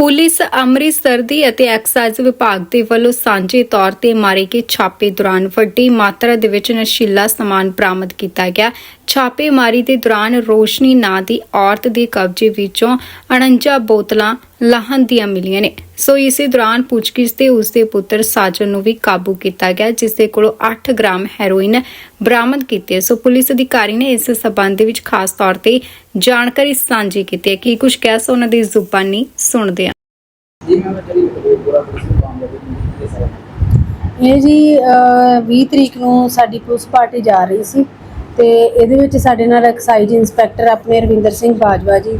Police Amritsar ਦੀ ਅਤੇ exercise ਵਿਭਾਗ ਦੇ ਵੱਲੋਂ ਸਾਂਝੇ ਤੌਰ ਤੇ ਮਾਰੇ ਗਏ ਛਾਪੇ ਦੌਰਾਨ ਵੱਡੀ ਮਾਤਰਾ ਦੇ ਵਿੱਚ ਨਸ਼ੀਲਾ ਸਮਾਨ ਬਰਾਮਦ ਕੀਤਾ ਗਿਆ। ਛਾਪੇਮਾਰੀ ਦੇ ਦੌਰਾਨ ਰੋਸ਼ਨੀ ਨਾਂ ਦੀ ਔਰਤ ਦੇ ਕਬਜ਼ੇ ਵਿੱਚੋਂ 49 ਬੋਤਲਾਂ ਲਾਹਨ ਦੀਆਂ ਮਿਲੀਆਂ ਨੇ। ਸੋ ਇਸੇ ਦੌਰਾਨ ਪੁੱਛਗਿੱਛ ਤੇ ਉਸ ਦੇ ਪੁੱਤਰ ਸਾਜਨ ਨੂੰ ਵੀ ਕਾਬੂ ਕੀਤਾ ਗਿਆ ਜਿਸ ਦੇ ਕੋਲੋਂ 8 ਗ੍ਰਾਮ ਹੈਰੋਇਨ ਬਰਾਮਦ ਕੀਤੀ। ਹੈ ਸੋ ਪੁਲਿਸ ਅਧਿਕਾਰੀ ਨੇ ਇਸ ਸਬੰਧ ਦੇ ਵਿੱਚ ਖਾਸ ਤੌਰ ਤੇ ਜਾਣਕਾਰੀ ਸਾਂਝੀ ਕੀਤੀ ਹੈ। ਕੀ ਕੁਝ ਕਹਿ ਉਹਨਾਂ ਦੀ ਜ਼ੁਬਾਨੀ ਸੁਣਦੇ ਹਾਂ। ਪੁਲਿਸ ਇਹ ਜੀ 20 ਤਰੀਕ ਨੂੰ ਸਾਡੀ ਪੁਲਿਸ ਪਾਰਟੀ ਜਾ ਰਹੀ ਸੀ ਤੇ ਇਹਦੇ ਵਿੱਚ ਸਾਡੇ ਨਾਲ ਐਕਸਾਈਜ਼ ਇੰਸਪੈਕਟਰ ਆਪਣੇ ਰਵਿੰਦਰ ਸਿੰਘ ਬਾਜਵਾ ਜੀ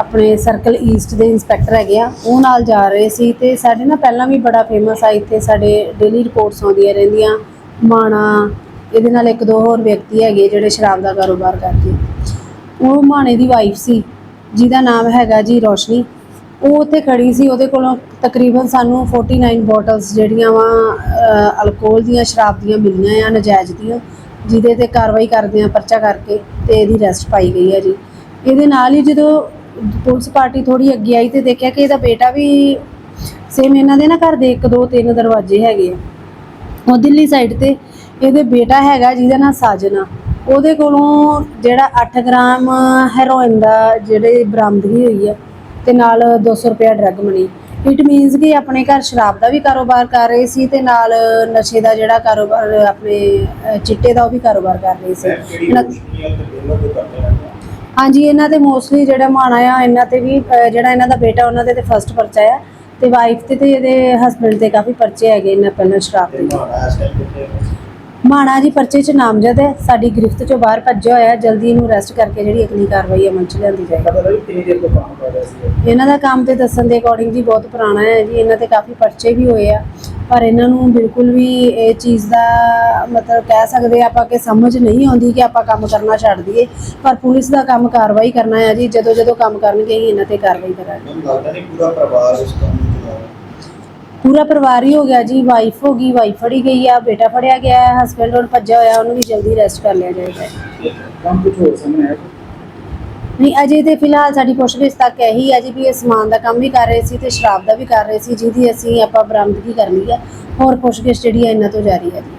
ਆਪਣੇ ਸਰਕਲ ਈਸਟ ਦੇ ਇੰਸਪੈਕਟਰ ਹੈਗੇ ਆ, ਉਹ ਨਾਲ ਜਾ ਰਹੇ ਸੀ ਤੇ ਸਾਡੇ ਨਾਲ ਪਹਿਲਾਂ ਵੀ ਬੜਾ ਫੇਮਸ ਆ, ਇੱਥੇ ਸਾਡੇ ਡੇਲੀ ਰਿਪੋਰਟਸ ਆਉਂਦੀਆਂ ਰਹਿੰਦੀਆਂ। ਮਾਣਾ, ਇਹਦੇ ਨਾਲ ਇੱਕ ਦੋ ਹੋਰ ਵਿਅਕਤੀ ਹੈਗੇ ਜਿਹੜੇ ਸ਼ਰਾਬ ਦਾ ਕਾਰੋਬਾਰ ਕਰਦੇ ਉਹ ਮਾਣੇ ਦੀ ਵਾਈਫ ਸੀ, ਜਿਹਦਾ ਨਾਮ ਹੈਗਾ ਜੀ ਰੋਸ਼ਨੀ। ਉਹ ਉੱਥੇ ਖੜੀ ਸੀ, ਉਹਦੇ ਕੋਲੋਂ ਤਕਰੀਬਨ ਸਾਨੂੰ 49 ਬੋਟਲਸ ਜਿਹੜੀਆਂ ਵਾ ਅਲਕੋਹਲ ਦੀਆਂ, ਸ਼ਰਾਬ ਦੀਆਂ ਮਿਲੀਆਂ ਆ, ਨਜਾਇਜ਼ ਦੀਆਂ, ਜਿਹਦੇ ਤੇ ਕਾਰਵਾਈ ਕਰਦੇ ਆ, ਪਰਚਾ ਕਰਕੇ ਤੇ ਇਹਦੀ ਰੈਸਟ ਪਾਈ ਗਈ ਹੈ ਜੀ। ਇਹਦੇ ਨਾਲ ਹੀ ਜਦੋਂ ਪੁਲਿਸ ਪਾਰਟੀ ਥੋੜੀ ਅੱਗੇ ਆਈ ਤੇ ਦੇਖਿਆ ਕਿ ਇਹਦਾ ਬੇਟਾ ਵੀ ਸੇਮ ਇਹਨਾਂ ਦੇ ਨਾ ਘਰ ਦੇ ਇੱਕ ਦੋ ਤਿੰਨ ਦਰਵਾਜ਼ੇ ਹੈਗੇ ਆ। ਉਹ ਦਿੱਲੀ ਸਾਈਡ ਤੇ ਇਹਦੇ ਬੇਟਾ ਹੈਗਾ ਜਿਹਦਾ ਨਾਮ ਸਾਜਨ। ਉਹਦੇ ਕੋਲੋਂ ਜਿਹੜਾ 8 ਗ੍ਰਾਮ ਹੈਰੋਇਨ ਦਾ ਜਿਹੜੇ ਬਰਾਮਦਗੀ ਹੋਈ ਆ ਤੇ ਨਾਲ 200 ਰੁਪਏ ਡਰਗ ਮਨੀ। ਇਟ ਮੀਨਸ ਕਿ ਆਪਣੇ ਘਰ ਸ਼ਰਾਬ ਦਾ ਵੀ ਕਾਰੋਬਾਰ ਕਰ ਰਹੇ ਸੀ ਤੇ ਨਾਲ ਨਸ਼ੇ ਦਾ ਜਿਹੜਾ ਕਾਰੋਬਾਰ ਆਪਣੇ ਚਿੱਟੇ ਦਾ ਉਹ ਵੀ ਕਾਰੋਬਾਰ ਕਰ ਰਹੇ ਸੀ। ਹਾਂਜੀ ਇਹਨਾਂ ਤੇ ਮੋਸਟਲੀ ਜਿਹੜਾ ਮਾਣਾ ਆ ਇਹਨਾਂ ਤੇ ਵੀ ਜਿਹੜਾ ਇਹਨਾਂ ਦਾ ਬੇਟਾ ਉਹਨਾਂ ਦੇ ਤੇ ਫਰਸਟ ਪਰਚਾ ਆ ਤੇ ਵਾਈਫ ਤੇ ਤੇ ਇਹਦੇ ਹਸਬੰਡ ਤੇ ਕਾਫੀ ਪਰਚੇ ਹੈਗੇ ਇਹਨਾਂ ਪਹਿਲਾਂ ਸ਼ਰਾਬ ਦੇ। ਮਾਣਾ ਜੀ ਪਰਚੇ 'ਚ ਨਾਮਜ਼ਦ ਹੈ ਸਾਡੀ ਗ੍ਰਿਫਤ 'ਚੋਂ ਬਾਹਰ ਭੱਜਿਆ ਹੋਇਆ। ਜਲਦੀ ਇਹਨੂੰ ਅਰੈਸਟ ਕਰਕੇ ਜਿਹੜੀ ਅਗਲੀ ਕਾਰਵਾਈ ਅਮਲ 'ਚ ਲਿਆਂਦੀ ਜਾਏਗੀ। ਇਹਨਾਂ ਦਾ ਕੰਮ ਤੇ ਦੱਸਣ ਦੇ ਅਕੋਰਡਿੰਗ ਜੀ ਬਹੁਤ ਪੁਰਾਣਾ ਹੈ ਜੀ ਇਹਨਾਂ ਤੇ ਕਾਫੀ ਪਰਚੇ ਵੀ ਹੋਏ ਆ। ਪਰ ਇਹਨਾਂ ਨੂੰ ਬਿਲਕੁਲ ਵੀ ਇਹ ਚੀਜ਼ ਦਾ ਮਤਲਬ ਕਹਿ ਸਕਦੇ ਆਪਾਂ ਕਿ ਸਮਝ ਨਹੀਂ ਆਉਂਦੀ ਕਿ ਆਪਾਂ ਕੰਮ ਕਰਨਾ ਛੱਡ ਦਈਏ। ਪਰ ਪੁਲਿਸ ਦਾ ਕੰਮ ਕਾਰਵਾਈ ਕਰਨਾ ਹੈ ਜੀ ਜਦੋਂ ਜਦੋਂ ਕੰਮ ਕਰਨਗੇ ਹੀ ਇਹਨਾਂ ਤੇ ਕਾਰਵਾਈ ਕਰਾਂਗੇ। ਪੂਰਾ ਪਰਿਵਾਰ ਇਸ ਕੰਮ ਨੂੰ ਚਲਾ ਰਿਹਾ ਪੂਰਾ ਪਰਿਵਾਰ ਹੀ ਹੋ ਗਿਆ ਜੀ ਵਾਈਫ ਹੋ ਗਈ ਵਾਈਫ ਫੜੀ ਗਈ ਆ ਬੇਟਾ ਫੜਿਆ ਗਿਆ ਹੈ ਹਸਬੰਡ ਹੁਣ ਭੱਜਿਆ ਹੋਇਆ ਉਹਨੂੰ ਵੀ ਜਲਦੀ ਅਰੈਸਟ ਕਰ ਲਿਆ ਜਾਏਗਾ। ਕੰਮ ਕੁਝ ਹੋਰ ਸਾਹਮਣੇ ਆਇਆ? ਨਹੀਂ ਅਜੇ ਤੇ ਫਿਲਹਾਲ ਸਾਡੀ ਪੁੱਛਗਿੱਛ ਤੱਕ ਇਹੀ ਹੈ ਜੀ ਵੀ ਇਹ ਸਮਾਨ ਦਾ ਕੰਮ ਵੀ ਕਰ ਰਹੇ ਸੀ ਤੇ ਸ਼ਰਾਬ ਦਾ ਵੀ ਕਰ ਰਹੇ ਸੀ, ਜਿਹਦੀ ਅਸੀਂ ਆਪਾਂ ਬਰਾਮਦਗੀ ਕਰਨੀ ਹੈ ਹੋਰ ਪੁੱਛਗਿੱਛ ਜਿਹੜੀ ਹੈ ਇਹਨਾਂ ਤੋਂ ਜਾਰੀ ਹੈ ਜੀ।